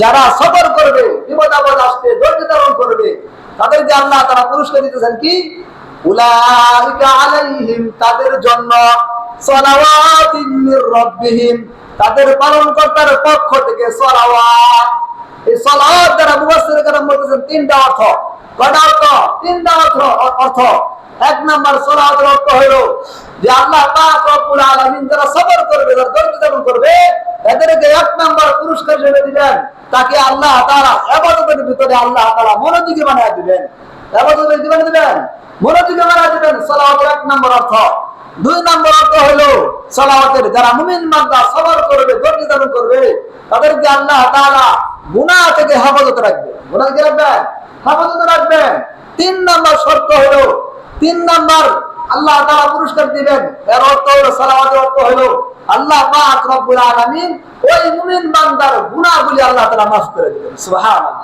যারা সফর করবে, বিপদ আপদ আসবে ধৈর্য ধারণ করবে, তাদেরকে আল্লাহ তারা পুরস্কার দিতেছেন কি? আলাইহিম, তাদের জন্য তাদের পালন কর্তার পক্ষ থেকে এই সলাওয়াত দ্বারা মুবাসের কারণ বলতেছেন তিনটা অর্থ। কটা অর্থ? তিনটা অর্থ অর্থ। এক নাম্বার সালাওয়াতের অর্থ হলো যে আল্লাহ পাক রব্বুল আলামিন যারা সবর করবে, যারা ধৈর্য ধারণ করবে এদেরকে এক নাম্বার পুরস্কার হিসেবে দিবেন তাকে আল্লাহ তাআলা ইবাদতের ভিতরে আল্লাহ তাআলা মনোযোগী বানায় দিবেন ইবাদতের জীবন দিবেন মনোযোগী দিবেন এক নাম্বার অর্থ। দুই নম্বর অর্থ হলো সালাওয়াতের যারা মুমিন বান্দা সবর করবে ধৈর্য ধারণ করবে, তাদেরকে আল্লাহ তাআলা গুনাহ থেকে হেফাজত রাখবে। গুনাহ থেকে রাখবেন? হেফাজত রাখবেন। তিন নম্বর শর্ত হলো তিন নম্বর, আল্লাহ তাআলা পুরস্কার দিবেন। এর অর্থ হলো সালাওয়াতের অর্থ হলো আল্লাহ পাক রব্বুল আলামিন ওই মুমিন বান্দার গুনাহগুলি আল্লাহ তাআলা মাফ করে দিবেন। সুবহানাল্লাহ।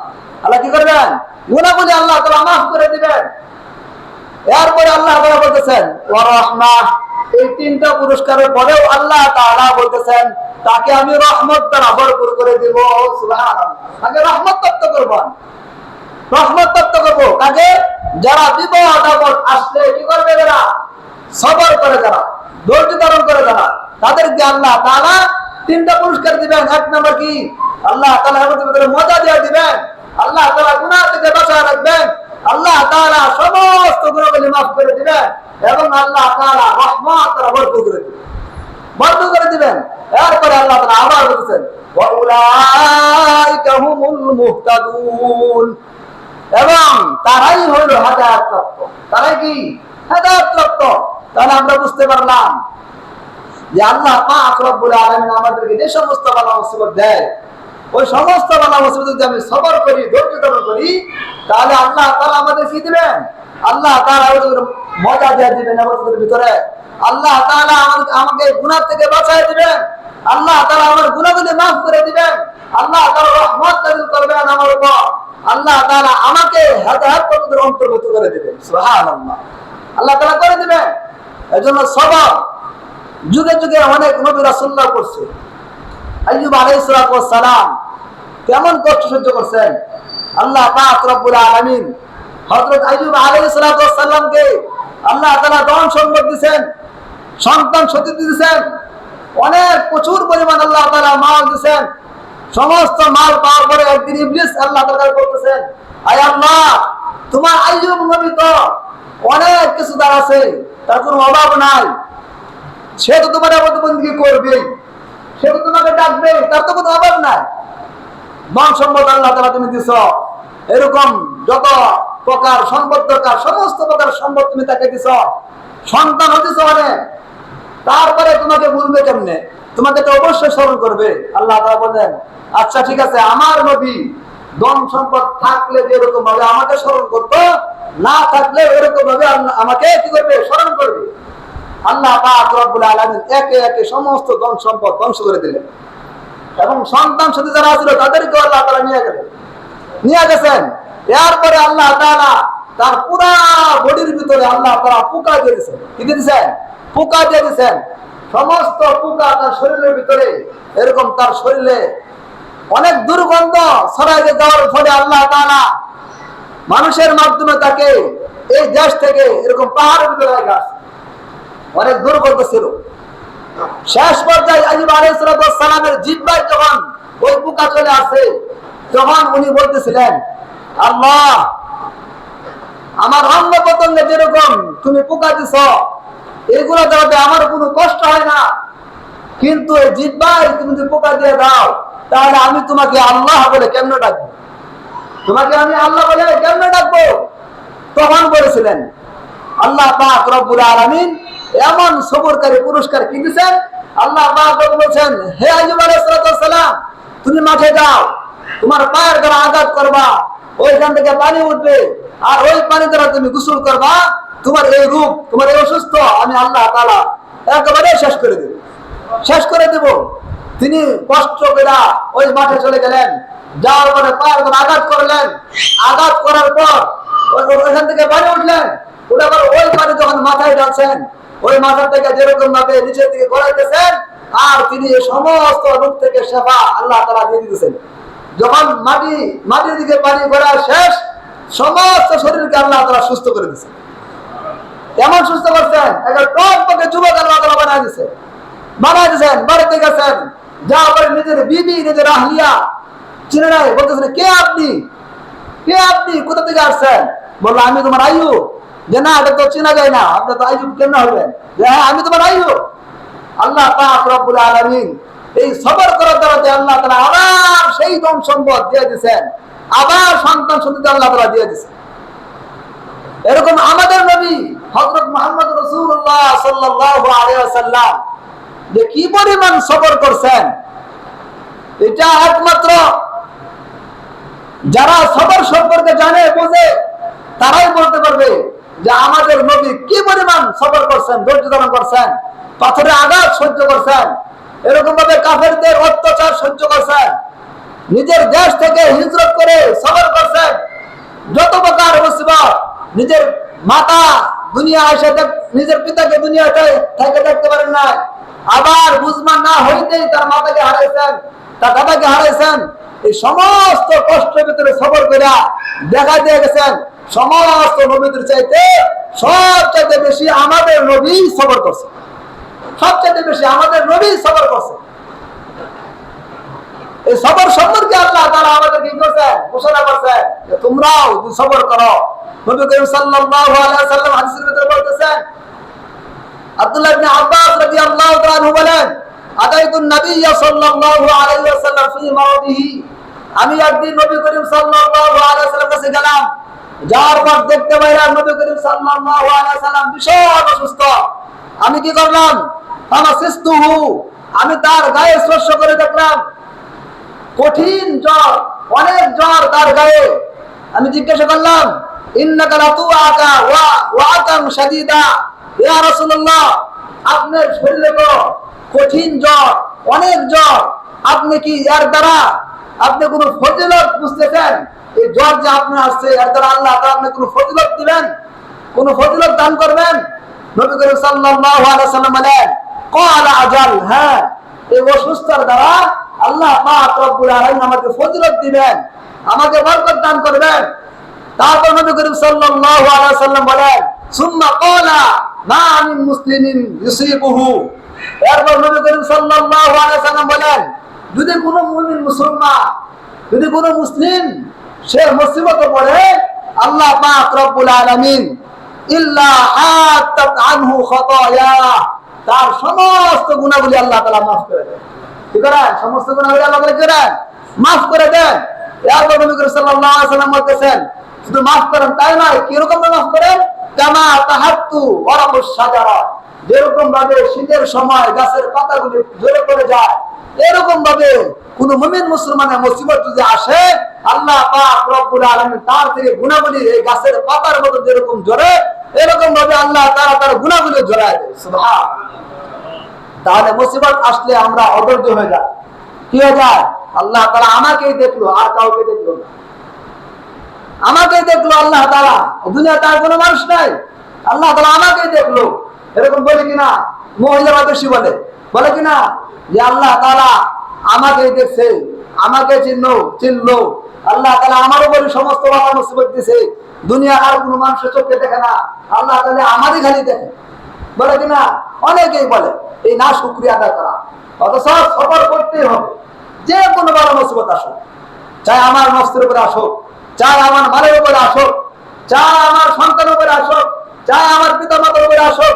আল্লাহ কি করবেন? গুনাহগুলি আল্লাহ তাআলা মাফ করে দিবেন। এরপরে আল্লাহ তাআলা বলতেছেন, ওয়া রাহমাহ এই তিনটা পুরস্কারের পরেও আল্লাহ তাআলা বলতেছেন, তাকে আমি রহমত দ্বারা ভরপুর করে দিব। সুবহানাল্লাহ। তাকে রহমত প্রাপ্ত করব রহমত করব। কাকে? যারা বিপদ আপদ আসলে কি করবে যারা সবর করে যারা ধৈর্য ধারণ করে যারা তাদেরকে আল্লাহ তাআলা তিনটা পুরস্কার দিবেন। এক নম্বর কি? আল্লাহ তাআলা মজা দিয়ে দিবেন। আল্লাহ তাআলা গুনাহ থেকে বাঁচায় রাখবেন। আল্লাহ তাআলা সমস্ত গুণাবলী মাফ করে দিবেন এবং আল্লাহ তাআলা রহমত দ্বারা ভরপুর করে দিবেন। বন্ধ করে দিবেন। এরপরে আল্লাহ তাআলা আবার বলতেছেন এবং তারাই হইল হেদায়েত প্রাপ্ত তারাই কি? হেদায়েত প্রাপ্ত তাহলে আমরা বুঝতে পারলাম যে আল্লাহ পাক রব্বুল আলামিন আমাদেরকে যে সমস্ত বালা মুসিবত দেয়, ওই সমস্ত বালা মুসিবত যদি আমি সবর করি, ধৈর্য ধারণ করি, তাহলে আল্লাহ তাআলা আমাদের কি দিবেন? আল্লাহ তাআলা আমাদের মজা দিয়ে দিবেন আমাদের ভিতরে। আল্লাহ তাআলা আমাদের আমাকে গুনাহ থেকে বাঁচায় দিবেন। আল্লাহ তাআলা আমার গুনাহগুলি মাফ করে দিবেন। আল্লাহ তাআলা রহমত নাযিল করবেন আমার উপর। আল্লাহ তাআলা আমাকে হেদায়েত পথের অন্তর্ভুক্ত করে দিবেন। আল্লাহ তাআলা করে দিবেন। এই জন্য সবর যুগে যুগে অনেক নবী রাসূলুল্লাহ করছে আইয়ুব আলাইহিস সালাম কেমন কষ্ট সহ্য করছেন? আল্লাহ পাক রব্বুল আলামিন হযরত আইয়ুব আলাইহিস সালামকে আল্লাহ তাআলা ধন সম্পদ দিবেন সন্তান সতী দিয়েছেন অনেক প্রচুর পরিমাণ আল্লাহ তাআলা মাল দিচ্ছেন সমস্ত মাল পাওয়ার পরে একদিন ইবলিস আল্লাহ তাআলা বলতেছেন, আয় আল্লাহ, তোমার আইয়ুব নবী তো অনেক কিছু তার আছে, তার কোনো অভাব নাই। সে তো তোমার আবাদবন্দি করবে, সে তো তোমাকে ডাকবে, তার তো কোনো অভাব নাই। ধন সম্পদ আল্লাহ তালা তুমি দিছ। এরকম যত প্রকার সম্পদ দরকার, সমস্ত প্রকার সম্পদ তুমি তাকে দিছ। সন্তান হতেছ অনেক তারপরে তোমাকে ভুলবে কেমনে? তোমাকে তো অবশ্যই স্মরণ করবে। আল্লাহ বলেন আচ্ছা ঠিক আছে, আমার নবী ধন সম্পদ থাকলে যেরকম ভাবে আমাকে স্মরণ করতো, না থাকলে এরকম ভাবে আমাকে কি করবে? স্মরণ করবে। আল্লাহ রব্বুল আলামিন একে একে সমস্ত ধন সম্পদ ধ্বংস করে দিলেন। এবং সন্তান সাথে যারা ছিল তাদেরকে আল্লাহ তাআলা নিয়ে গেলেন। নিয়ে গেছেন। এরপরে আল্লাহ তাআলা তার পুরা বডির ভিতরে আল্লাহ তারা পোকা দিয়ে দিয়েছেন। কি দিয়েছেন? পোকা দিয়ে দিয়েছেন সমস্ত পোকা তার শরীরের ভিতরে, এরকম তার শরীরে অনেক দুর্গন্ধ ছড়াই যাওয়ার ফলে আল্লাহ তাআলা মানুষের মাধ্যমে তাকে এই দেশ থেকে এরকম পাহাড়ের ভিতরে রেখে। অনেক দুর্গন্ধ ছিল শেষ পর্যায়ে আইব আলাইসালামের জিব্বায় যখন ওই পোকা চলে আসে, তখন উনি বলতেছিলেন, আল্লাহ, আমার অঙ্গ পতঙ্গে যেরকম তুমি পোকা দিছ এগুলো দেওয়াতে আমার কোনো কষ্ট হয় না। কিন্তু এই জিব্বায় তুমি যদি পোকা দিয়ে দাও, তাহলে আমি তোমাকে আল্লাহ বলে কেমনে ডাকবো? তোমাকে আমি আল্লাহ বলে কেমনে ডাকবো? তখন বলেছিলেন আল্লাহ পাক রব্বুল আলামিন এমন সবরকারী পুরস্কার কি দিয়েছেন? আল্লাহ পাক বলছেন, হে আইয়ুব আলাইহিস সালাম, তুমি মাঠে যাও, তোমার পায়ের দ্বারা আঘাত করবা, ওইখান থেকে পানি উঠবে, আর ওই পানি দ্বারা তুমি গোসল করবা তোমার এই রূপ তোমার এই অসুস্থ, আমি আল্লাহ তাআলা একেবারে শেষ করে দেব। শেষ করে দেব। তিনি কষ্ট করে ওই মাঠে চলে গেলেন। যাওয়ার পরে পায়ের দ্বারা আঘাত করলেন। আঘাত করার পর ওই- ওই- ওইখান থেকে পানি উঠলেন। উঠে আবার ওই পানি যখন মাথায় ঢালছেন, ওই মাথা থেকে যেরকম ভাবে নিচের দিকে গড়াইতেছেন আর তিনি এই সমস্ত রূপ থেকে সেবা আল্লাহ তালা দিয়ে দিতেছেন। যখন মাটি, মাটির দিকে পানি করা শেষ, সমস্ত শরীরকে আল্লাহ তারা সুস্থ করে দিচ্ছে কেমন সুস্থ করছেন একটা টপ পকে যুবক আল্লাহ তারা বানায় বানায় বাড়িতে গেছেন, যা করে নিজের বিবি, নিজের আহলিয়া, চিনে নাই, বলতেছেন, কে আপনি? কে আপনি? কোথা থেকে আসছেন? বলল, আমি তোমার আয়ু যে, না, এটা তো চেনা যায় না আপনি তো হবেন যে হ্যাঁ আমি তোমার আয়ু আল্লাহ পাক রব্বুল আলামিন এই সবর করার আল্লাহ তাআলা আবার সেই ধন সম্পদ দিয়ে দিয়েছেন আবার সন্তান সন্ততি আল্লাহ দিয়ে দিয়েছেন এরকম আমাদের নবী হযরত মুহাম্মদ সাল্লাল্লাহু যে কি পরিমাণ সবর করছেন, এটা একমাত্র যারা সবর সম্পর্কে জানে, বোঝে, তারাই বলতে পারবে যে আমাদের নবী কি পরিমাণ সবর করছেন, ধৈর্য ধারণ করছেন পাথরে আঘাত সহ্য করছেন এরকম ভাবে কাফেরদের অত্যাচার সহ্য করছেন, নিজের দেশ থেকে হিজরত করে সবর করছেন, যত প্রকার নিজের মাতা দুনিয়া দেখ- নিজের পিতাকে দুনিয়াতে থেকে দেখতে পারেন না আবার বুঝমান না হইতেই তার মাতাকে হারাইছেন, তার দাদাকে হারাইছেন, এই সমস্ত কষ্টের ভিতরে সবর করে দেখা দিয়ে গেছেন, সমস্ত নবীদের চাইতে সবচাইতে বেশি আমাদের নবী সবর করছে। সবচাইতে বেশি আমাদের নবী সবর করছে। এই সবর সম্পর্কে আল্লাহ তারা আমাদের কি করছেন? ঘোষণা করছেন তোমরাও সবর করো। নবী করিম সাল্লাল্লাহু আলাইহি সাল্লাম হাদিসের ভিতরে বলতেছেন, আব্দুল্লাহ ইবনে আব্বাস রাদিয়াল্লাহু তাআলা বলেন আতাইতুন নবী সাল্লাল্লাহু আলাইহি ওয়াসাল্লাম ফি মারাদিহি আমি একদিন নবী করিম সাল্লাল্লাহু আলাইহি সাল্লাম কাছে গেলাম। যার পর দেখতে পাইলাম নবী করিম সাল্লাল্লাহু আলাইহি সাল্লাম ভীষণ অসুস্থ। আমি কি করলাম? ফামাসিস্তুহু। আমি তার গায়ে স্পর্শ করে দেখলাম। কঠিন জ্বর, অনেক জ্বর তার গায়ে। আমি জিজ্ঞাসা করলাম, ইন্নাকা কঠিন জ্বর, অনেক জ্বর। আপনি কি দ্বারা আপনি কোন ফজিলত বুঝতেছেন? এই জ্বর যে আসছে, এর দ্বারা আল্লাহ আপনি কোন কোন দান করবেন? নবী করিম হ্যাঁ এই অসুস্থতার দ্বারা আল্লাহ পাক রব্বুল আলামিন আমাকে ফজিলত দিবেন, আমাকে বরকত দান করবেন। তারপর নবী করিম সাল্লাল্লাহু আলাইহি সাল্লাম বলেন, সুম্মা ক্বালা, মা মিন মুসলিমিন ইউসিবুহু। এরপর নবী করিম সাল্লাল্লাহু আলাইহি সাল্লাম বলেন, যদি কোনো মুমিন মুসলমান, যদি কোনো মুসলিম, সে মুসিবতে পড়ে, আল্লাহ পাক রব্বুল আলামিন ইল্লা আতাত আনহু খাতায়া। তার সমস্ত গুনাহগুলি আল্লাহ তাআলা maaf করে দেন। করেন? সমস্ত আল্লাহ করেন? maaf করে দেন। এরপর নবী করিম সাল্লাল্লাহু আলাইহি সাল্লাম বলতেছেন, শুধু maaf করেন, তাই নয় কি রকম maaf করেন? কামা তাহাত্তু শাজারা যেরকম ভাবে শীতের সময় গাছের পাতাগুলি ঝরে পড়ে যায় এরকম ভাবে কোন মুমিন মুসলমানের মুসিবত যদি আসে, আল্লাহ পাক রব্বুল আলামিন তার থেকে গুনাহগুলি এই গাছের পাতার মতো যেরকম ঝরে এরকম ভাবে আল্লাহ তারা তার গুনাহগুলি ঝরায় দেয়। সুবহান তাহলে মুসিবত আসলে আমরা অধৈর্য হয়ে যাই। কি হয়ে যায়? আল্লাহ তাআলা আমাকেই দেখল, আর কাউকে দেখল না। আমাকেই দেখল আল্লাহ তাআলা। দুনিয়া তার কোনো মানুষ নাই। আল্লাহ তাআলা আমাকেই দেখল। এরকম বলে কিনা? মহিলারা বেশি বলে। বলে কিনা? যে আল্লাহ তাআলা আমাকেই দেখছে, আমাকে চিহ্ন চিনলো। আল্লাহ তাআলা আমার উপরে সমস্ত বাবা মুসিবত দিছে। দুনিয়া আর কোনো মানুষের চোখে দেখে না। আল্লাহ তাআলা আমারই খালি দেখে। বলে কিনা? অনেকেই বলে, এই না, শুক্রিয়া আদায় করা। অথচ সবর করতেই হবে। যে কোনো বড় মুসিবত আসুক। চাই আমার নষ্টের উপরে আসুক, চাই আমার মালের উপরে আসুক, চাই আমার সন্তানের উপরে আসুক, চাই আমার পিতা মাতার উপরে আসুক।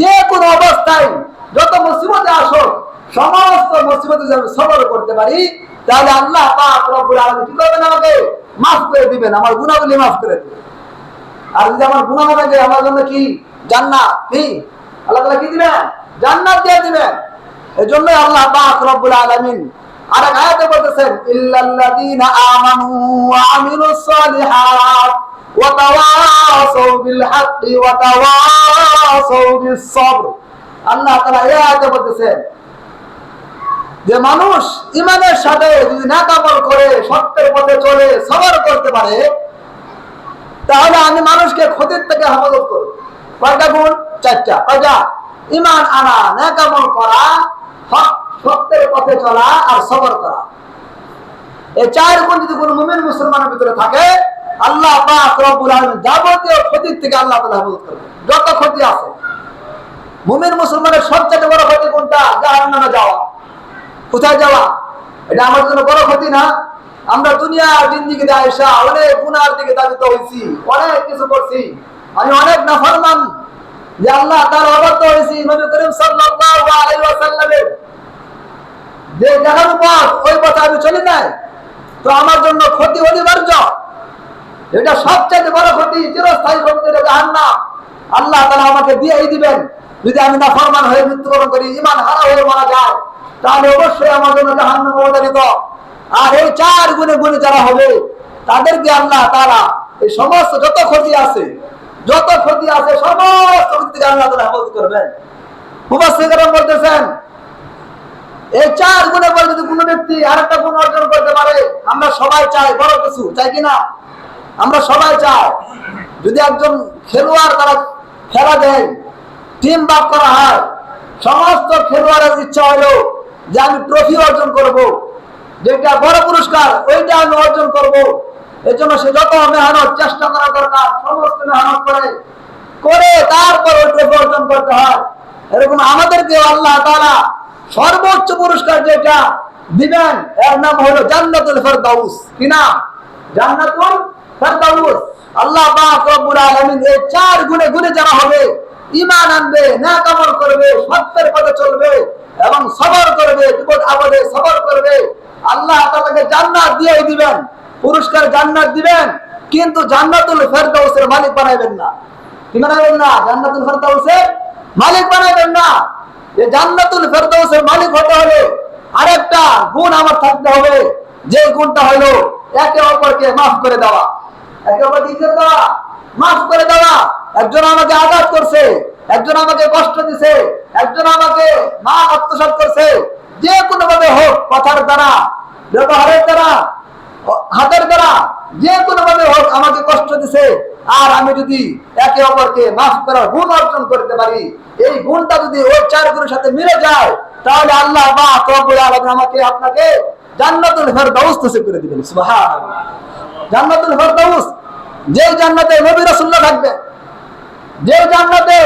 যে কোনো অবস্থায় যত মুসিবতে আসুক, সমস্ত মুসিবতে আমি সবর করতে পারি, তাহলে আল্লাহ পাক রব্বুল আলামিন কি করবেন আমাকে? মাফ করে দিবেন, আমার গুনাহগুলি মাফ করে দিবেন। আর যদি আমার গুনাহ থাকে আমার জন্য কি? জান্নাত? কি? আল্লাহ তাআলা কি দিবেন? জান্নাত দিয়ে দিবেন। এই জন্য আল্লাহ পাক রব্বুল আলামিন আয়াতে বলতেছেন আমানু ওয়া আমিলুস সালিহাত ওয়া তাওয়াসাউ বিল হাক্কি ওয়া তাওয়াসাউ বিস সবর আল্লাহ তাআলা এই আয়াতে বলতেছেন, যে মানুষ ইমানের সাথে যদি নাকামল করে, সত্যের পথে চলে, সবর করতে পারে, তাহলে আমি মানুষকে ক্ষতির থেকে হেফাজত করব। কয়টা গুণ চারটা। কয়টা? ইমান আনা নেকামল করা, হক সত্যের পথে চলা আর সবর করা। এই চার গুণ যদি কোনো মুমিন মুসলমানের ভিতরে থাকে, আল্লাহ পাক রব্বুল আলামিন যাবতীয় ক্ষতির থেকে আল্লাহ তাআলা হেফাজত করবে যত ক্ষতি আছে। মুমিন মুসলমানের সবচেয়ে বড় ক্ষতি কোনটা? জাহান্নামে যাওয়া। কোথায় যাওয়া? এটা আমার জন্য বড় ক্ষতি না। আমরা দুনিয়া জিন্দিগিতে আয়সা অনেক গুনার দিকে দাবিত হয়েছি। অনেক কিছু করছি। আমি অনেক নাফরমান যে আল্লাহ তার অবাধ্য হয়েছি নবী করিম সাল্লাল্লাহু আলাইহি ওয়াসাল্লামের। যে দেখানো পথ ওই পথে আমি চলি নাই। তো আমার জন্য ক্ষতি অনিবার্য। এটা সবচেয়ে বড় ক্ষতি, চিরস্থায়ী ক্ষতি, এটা জাহান্নাম। আল্লাহ তাআলা আমাকে দিয়েই দিবেন। যদি আমি না ফরমান হয়ে মৃত্যুবরণ করি ইমান হারা হয়ে মারা যায়, তাহলে অবশ্যই আমার জন্য জাহান্নাম অবতারিত আর এই চার গুণে গুণে যারা হবে, তাদেরকে আল্লাহ তারা এই সমস্ত যত ক্ষতি আছে যত ক্ষতি আছে, সমস্ত ক্ষতি আল্লাহ তারা হেফাজত করবেন। বলতেছেন, এই চার গুণের পর যদি কোনো ব্যক্তি আর একটা গুণ অর্জন করতে পারে, আমরা সবাই চাই, বড় কিছু, চাই কিনা আমরা সবাই চাই। যদি একজন খেলোয়াড় তারা খেলা দেয় টিম বাক করা হয়, সমস্ত খেলোয়াড়ের ইচ্ছা হলো যে আমি ট্রফি অর্জন করব, যেটা বড় পুরস্কার, ওইটা আমি অর্জন করব। এর জন্য সে যত মেহনত চেষ্টা করা দরকার, সমস্ত মেহনত করে করে তারপর ট্রফি অর্জন করতে হয়। এরকম আমাদেরকে আল্লাহ তারা সর্বোচ্চ পুরস্কার যেটা দিবেন, এর নাম হলো জান্নাতুল ফেরদাউস। কি নাম? জান্নাতুল ফেরদাউস। আল্লাহ পাক রব্বুল আলামিন এই চার গুণে গুণে যারা হবে, ঈমান আনবে নেক আমল করবে, সত্যের পথে চলবে এবং সবর করবে, বিপদ আপদে সবর করবে, আল্লাহ তাআলাকে জান্নাত দিয়ে দিবেন। পুরস্কার জান্নাত দিবেন, কিন্তু জান্নাতুল ফেরদাউসের মালিক বানাইবেন না। কি বানাইবেন না? জান্নাতুল ফেরদাউসের মালিক বানাইবেন না। যে জান্নাতুল ফেরদাউসের মালিক হতে হলে আরেকটা গুণ আমার থাকতে হবে। যে গুণটা হলো একে অপরকে মাফ করে দেওয়া। একে অপরকে করে দেওয়া, মাফ করে দেওয়া। একজন আমাকে আঘাত করছে, একজন আমাকে কষ্ট দিছে, একজন আমাকে মা আত্মসাৎ করছে। যে কোনো ভাবে হোক কথার দ্বারা, ব্যবহারের দ্বারা হাতের দ্বারা যে কোনো ভাবে হোক আমাকে কষ্ট দিছে, আর আমি যদি একে অপরকে মাফ করার গুণ অর্জন করতে পারি, এই গুণটা যদি ওই চার গুণের সাথে মিলে যায়, তাহলে আল্লাহ বা রব্বুল আলামিন আমাকে আপনাকে জান্নাতুল ফেরদাউস নসিব করে দিবেন, সুবহানাল্লাহ। জান্নাতুল ফেরদাউস যে জান্নাতে নবী রাসূলুল্লাহ থাকবে যে জান্নাতে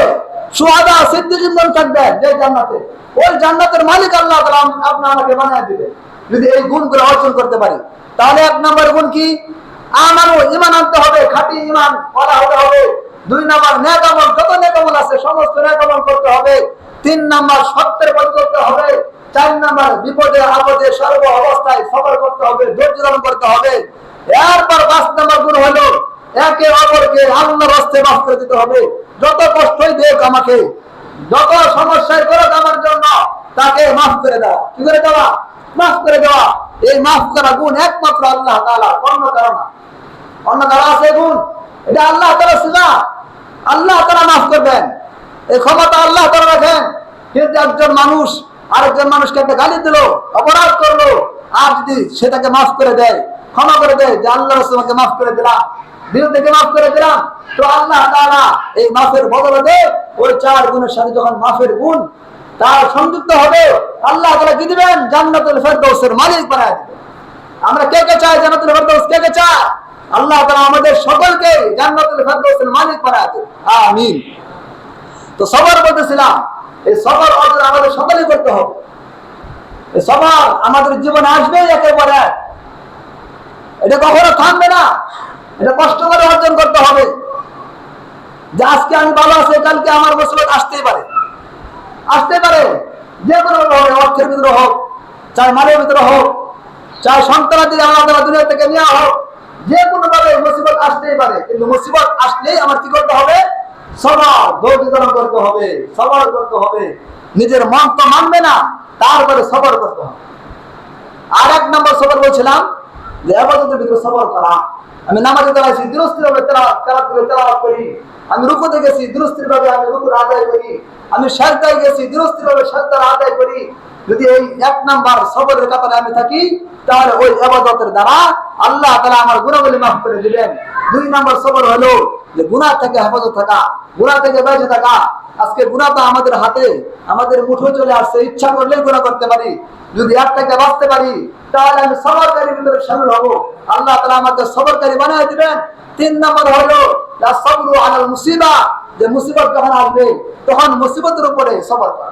সুহাদা সিদ্দিকগণ থাকবে যে জান্নাতে, ওই জান্নাতের মালিক আল্লাহ তাআলা আপনি আমাকে বানিয়ে দিবে যদি এই গুণগুলো অর্জন করতে পারি। তাহলে এক নম্বর গুণ কি? আমারও ইমান আনতে হবে, খাঁটি ইমান করা হতে হবে। দুই নম্বর নেক যত নেক আছে, সমস্ত নেক করতে হবে। তিন নম্বর সত্যের পথে চলতে হবে। চার নম্বর বিপদে, আপদে, সর্ব অবস্থায় সবর করতে হবে, ধৈর্য ধারণ করতে হবে। এরপর পাঁচ নম্বর গুণ হলো, একে অপরকে আল্লাহর হস্তে মাফ করে দিতে হবে। যত কষ্টই দেখ আমাকে, যত সমস্যায় করুক আমার জন্য, তাকে মাফ করে দেওয়া কি করে দেওয়া? মাফ করে দেওয়া। এই মাফ করা গুণ একমাত্র আল্লাহ তাআলা, অন্য কারণ অন্য কারণ আছে গুণ? এটা আল্লাহ তাআলা সিজা। আল্লাহ তাআলা মাফ করবেন। এই ক্ষমতা আল্লাহ তাআলা রাখেন। কিন্তু একজন মানুষ আরেকজন মানুষকে একটা গালি দিল, অপরাধ করল, আর যদি সেটাকে মাফ করে দেয়, ক্ষমা করে দেয়, যে আল্লাহ রসুলকে মাফ করে দিলাম দিল থেকে মাফ করে দিলাম, তো আল্লাহ তাআলা এই মাফের বদলে ওই চার গুণের সাথে যখন মাফের গুণ তার সংযুক্ত হবে, আল্লাহ তাআলা কি দিবেন? জান্নাতুল ফেরদৌসের মালিক বানায় আমরা কে কে চাই জান্নাতুল ফেরদৌস কে কে চাই? আল্লাহ তাআলা আমাদের সকলকে জান্নাতুল ফেরদৌসের মালিক বানায় আমিন। তো সবার বলতেছিলাম, এই সবার অর্জন আমাদের সকলেই করতে হবে। এই সবার, আমাদের জীবনে আসবেই একেবারে। এটা কখনো থামবে না। এটা কষ্ট করে অর্জন করতে হবে। যে আজকে আমি ভালো আছি, কালকে আমার মুসিবত আসতেই পারে। আসতে পারে। যে কোনো ভাবে অর্থের ভিতরে হোক চাই মালের ভিতরে হোক চাই সন্তানের দিকে আল্লাহ তাআলা দুনিয়া থেকে নেওয়া হোক, যে কোনো ভাবে মুসিবত আসতেই পারে। কিন্তু মুসিবত আসলেই আমার কি করতে হবে? সবার ধৈর্য করতে হবে, সবার করতে হবে। নিজের মন তো মানবে না, তারপরে সবর করতে হবে। আর এক নম্বর সবর বলছিলাম ভিতরে সবর করা। আমি নামাজে ভাবে করে করি। আমি ভাবে আমি রুকুর আদায় করি। আমি ভাবে আদায় করি। যদি এই এক নাম্বার সবরের কাতারে আমি থাকি, তাহলে ওই দ্বারা আল্লাহ তাআলা আমার গুণাবলী মাফ করে দিবেন। দুই নাম্বার সবর হলো যে গুনাহ থেকে হেফাজত থাকা, গুনাহ থেকে বেঁচে থাকা। আজকে গুনাহ তো আমাদের হাতে, আমাদের মুঠো চলে আসছে, ইচ্ছা করলেই গুনাহ করতে পারি। যদি এক থেকে বাঁচতে পারি তাহলে আমি সবরকারীর ভিতরে সামিল হব। আল্লাহ তাআলা আমাকে সবরকারী বানিয়ে দিবেন। তিন নম্বর হলো সাবরু আলাল মুসিবা। যে মুসিবত যখন আসবে, তখন মুসিবতের উপরে সবর করা।